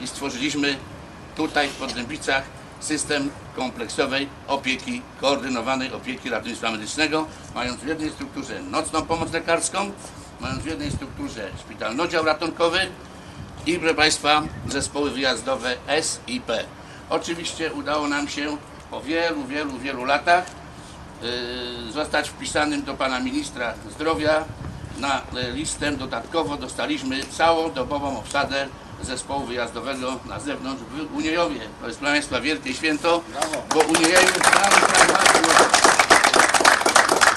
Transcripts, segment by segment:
i stworzyliśmy tutaj w Podlębicach system kompleksowej opieki, koordynowanej opieki ratownictwa medycznego, mając w jednej strukturze nocną pomoc lekarską, mając w jednej strukturze szpitalny oddział ratunkowy i proszę Państwa zespoły wyjazdowe SIP. Oczywiście udało nam się po wielu, wielu, wielu latach y, zostać wpisanym do Pana Ministra Zdrowia na y, listę. Dodatkowo dostaliśmy całodobową obsadę zespołu wyjazdowego na zewnątrz w Uniejowie. To jest proszę Państwa wielkie święto, bo Uniejowie cały czas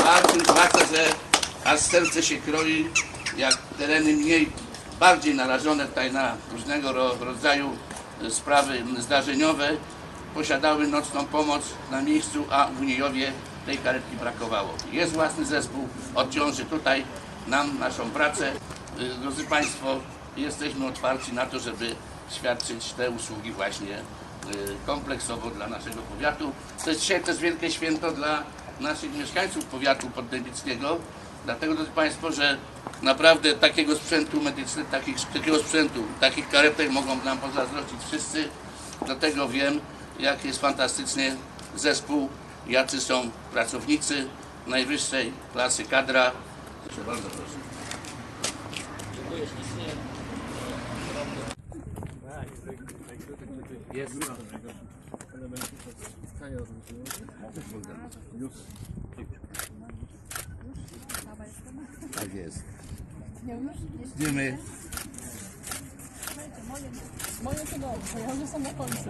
walczył, zwłaszcza, że aż serce się kroi, jak tereny mniej, bardziej narażone tutaj na różnego ro, rodzaju sprawy zdarzeniowe, posiadały nocną pomoc na miejscu, a w Uniejowie tej karetki brakowało. Jest własny zespół, odciąży tutaj nam naszą pracę. Y, Drodzy Państwo, jesteśmy otwarci na to, żeby świadczyć te usługi właśnie y, kompleksowo dla naszego powiatu. To jest dzisiaj też wielkie święto dla naszych mieszkańców powiatu poddębickiego, dlatego drodzy Państwo, że naprawdę takiego sprzętu medycznego, takich, takiego sprzętu, takich karetek mogą nam pozazdrościć wszyscy. Dlatego wiem, jak jest fantastycznie zespół, jacy są pracownicy najwyższej klasy kadra. Proszę bardzo, proszę. Jest. Tak jest. Idziemy. Moje to dobrze, ja już są na końcu.